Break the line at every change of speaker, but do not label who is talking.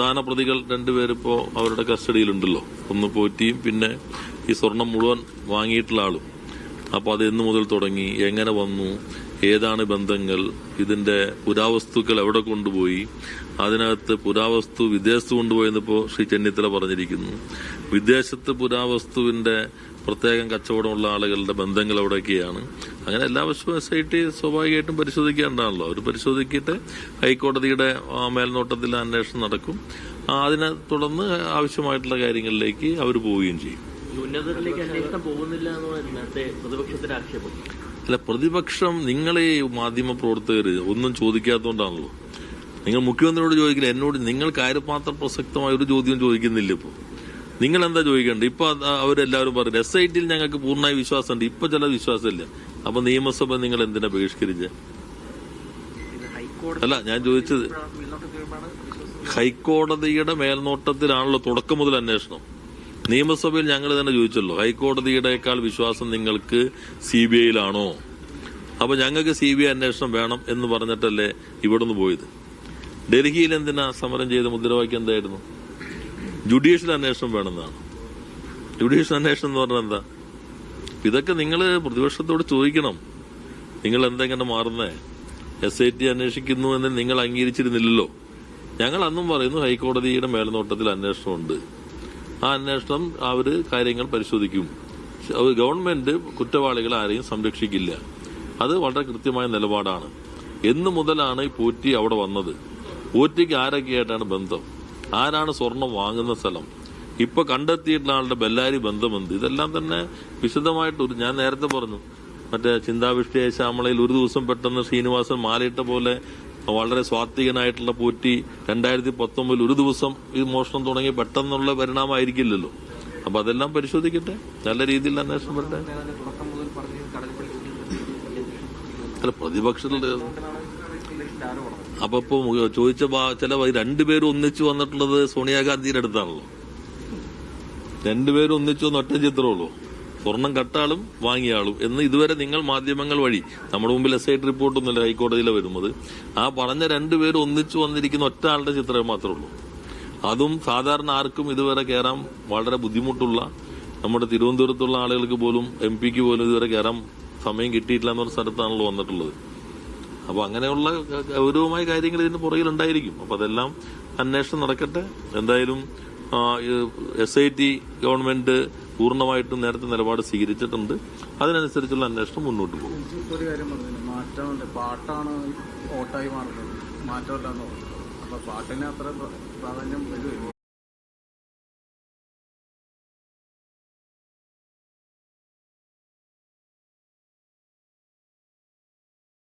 പ്രധാന പ്രതികൾ രണ്ടുപേരിപ്പോ അവരുടെ കസ്റ്റഡിയിലുണ്ടല്ലോ. ഒന്ന് പോറ്റിയും പിന്നെ ഈ സ്വർണം മുഴുവൻ വാങ്ങിയിട്ടുള്ള ആളും. അപ്പൊ അത് എന്ന് മുതൽ തുടങ്ങി എങ്ങനെ വന്നു ഏതാണ് ബന്ധങ്ങൾ ഇതിന്റെ പുരാവസ്തുക്കൾ എവിടെ കൊണ്ടുപോയി അതിനകത്ത് പുരാവസ്തു വിദേശത്ത് കൊണ്ടുപോയെന്നിപ്പോ ശ്രീ ചെന്നിത്തല പറഞ്ഞിരിക്കുന്നു. വിദേശത്ത് പുരാവസ്തുവിന്റെ പ്രത്യേകം കച്ചവടമുള്ള ആളുകളുടെ ബന്ധങ്ങൾ എവിടെയൊക്കെയാണ് അങ്ങനെ എല്ലാ വശവും എസ് ഐ ടി സ്വാഭാവികമായിട്ടും പരിശോധിക്കേണ്ടതാണല്ലോ അവർ പരിശോധിക്കിയിട്ട് ഹൈക്കോടതിയുടെ മേൽനോട്ടത്തിൽ അന്വേഷണം നടക്കും. അതിനെ തുടർന്ന് ആവശ്യമായിട്ടുള്ള കാര്യങ്ങളിലേക്ക് അവർ പോവുകയും ചെയ്യും.
ഈ
അല്ല പ്രതിപക്ഷം നിങ്ങളെ മാധ്യമ പ്രവർത്തകർ ഒന്നും ചോദിക്കാത്തതുകൊണ്ടാണല്ലോ. നിങ്ങൾ മുഖ്യമന്ത്രിയോട് ചോദിക്കില്ല എന്നോട് നിങ്ങൾ കാര്യമാത്രം പ്രസക്തമായ ഒരു ചോദ്യം ചോദിക്കുന്നില്ല ഇപ്പോൾ നിങ്ങൾ എന്താ ചോദിക്കേണ്ടത്? ഇപ്പൊ അവരെല്ലാവരും പറഞ്ഞു എസ് ഐ ടിയിൽ ഞങ്ങൾക്ക് പൂർണമായി വിശ്വാസമുണ്ട്. ഇപ്പൊ ചില വിശ്വാസമില്ല. അപ്പൊ നിയമസഭ നിങ്ങൾ എന്തിനാ ബഹിഷ്കരിച്ച? അല്ല ഞാൻ ചോദിച്ചത് ഹൈക്കോടതിയുടെ മേൽനോട്ടത്തിലാണല്ലോ തുടക്കം മുതൽ അന്വേഷണം. നിയമസഭയിൽ ഞങ്ങൾ തന്നെ ചോദിച്ചല്ലോ ഹൈക്കോടതിയുടെക്കാൾ വിശ്വാസം നിങ്ങൾക്ക് സി ബി ഐയിലാണോ? അപ്പൊ ഞങ്ങൾക്ക് സി ബി ഐ അന്വേഷണം വേണം എന്ന് പറഞ്ഞിട്ടല്ലേ ഇവിടുന്ന് പോയത്. ഡൽഹിയിൽ എന്തിനാ സമരം ചെയ്ത മുദ്രാവാക്യം എന്തായിരുന്നു? ജുഡീഷ്യൽ അന്വേഷണം വേണമെന്നാണ്. ജുഡീഷ്യൽ അന്വേഷണം എന്ന് പറഞ്ഞാൽ എന്താ? ഇതൊക്കെ നിങ്ങൾ പ്രതിപക്ഷത്തോട് ചോദിക്കണം. നിങ്ങൾ എന്തെങ്ങനെ മാറുന്നേ? എസ് ഐ ടി അന്വേഷിക്കുന്നു എന്ന് നിങ്ങൾ അംഗീകരിച്ചിരുന്നില്ലല്ലോ. ഞങ്ങൾ അന്നും പറയുന്നു ഹൈക്കോടതിയുടെ മേൽനോട്ടത്തിൽ അന്വേഷണമുണ്ട്. ആ അന്വേഷണം അവർ കാര്യങ്ങൾ പരിശോധിക്കും. ഗവൺമെന്റ് കുറ്റവാളികളെ ആരെയും സംരക്ഷിക്കില്ല. അത് വളരെ കൃത്യമായ നിലപാടാണ്. എന്ന് മുതലാണ് ഈ പോറ്റി അവിടെ വന്നത്. പോറ്റിക്ക് ആരൊക്കെയായിട്ടാണ് ബന്ധം? ആരാണ് സ്വർണം വാങ്ങുന്ന സ്ഥലം? ഇപ്പൊ കണ്ടെത്തിയിട്ടുള്ള ആളുടെ ബെല്ലാരി ബന്ധമെന്ത് ഇതെല്ലാം തന്നെ വിശദമായിട്ട് ഒരു ഞാൻ നേരത്തെ പറഞ്ഞു. മറ്റേ ചിന്താവിഷ്ടിയ ശ്യാമളയിൽ ഒരു ദിവസം പെട്ടെന്ന് ശ്രീനിവാസൻ മാലയിട്ട പോലെ വളരെ സ്വാത്വികനായിട്ടുള്ള പോറ്റി രണ്ടായിരത്തി പത്തൊമ്പതിൽ ഒരു ദിവസം ഈ മോഷണം തുടങ്ങി പെട്ടെന്നുള്ള പരിണാമമായിരിക്കില്ലല്ലോ. അപ്പൊ അതെല്ലാം പരിശോധിക്കട്ടെ. നല്ല രീതിയിൽ അന്വേഷണം വരട്ടെ. അല്ല പ്രതിപക്ഷത്തിൽ അപ്പൊ ചോദിച്ച ചില രണ്ടുപേരും ഒന്നിച്ചു വന്നിട്ടുള്ളത് സോണിയാഗാന്ധിയുടെ അടുത്താണല്ലോ. രണ്ടുപേരും ഒന്നിച്ചു ഒറ്റ ചിത്രമുള്ളൂ. സ്വർണം കട്ടാളും വാങ്ങിയ ആളും എന്ന് ഇതുവരെ നിങ്ങൾ മാധ്യമങ്ങൾ വഴി നമ്മുടെ മുമ്പിൽ എസ് ഐ ടി റിപ്പോർട്ടൊന്നുമില്ല ഹൈക്കോടതിയിലെ വരുന്നത്. ആ പറഞ്ഞ രണ്ടുപേരും ഒന്നിച്ചു വന്നിരിക്കുന്ന ഒറ്റ ആളുടെ ചിത്രമേ മാത്രമേ ഉള്ളൂ. അതും സാധാരണ ആർക്കും ഇതുവരെ കയറാൻ വളരെ ബുദ്ധിമുട്ടുള്ള നമ്മുടെ തിരുവനന്തപുരത്തുള്ള ആളുകൾക്ക് പോലും എം പിക്ക് പോലും ഇതുവരെ കയറാൻ സമയം കിട്ടിയിട്ടില്ല എന്നൊരു സ്ഥലത്താണല്ലോ വന്നിട്ടുള്ളത്. അപ്പോൾ അങ്ങനെയുള്ള ഗൗരവമായ കാര്യങ്ങൾ ഇതിന് പുറകിലുണ്ടായിരിക്കും. അപ്പോൾ അതെല്ലാം അന്വേഷണം നടക്കട്ടെ. എന്തായാലും എസ് ഐ ടി ഗവൺമെന്റ് പൂർണമായിട്ടും നേരത്തെ നിലപാട് സ്വീകരിച്ചിട്ടുണ്ട്. അതിനനുസരിച്ചുള്ള അന്വേഷണം മുന്നോട്ട് പോകും.
ഒരു കാര്യം പറഞ്ഞില്ല? മാറ്റമുണ്ട്. പാട്ടാണ് ഓട്ടായി മാറുന്നത്. മാറ്റമില്ലെന്ന് പറഞ്ഞു. അപ്പൊ പാട്ടിന് അത്ര പ്രാധാന്യം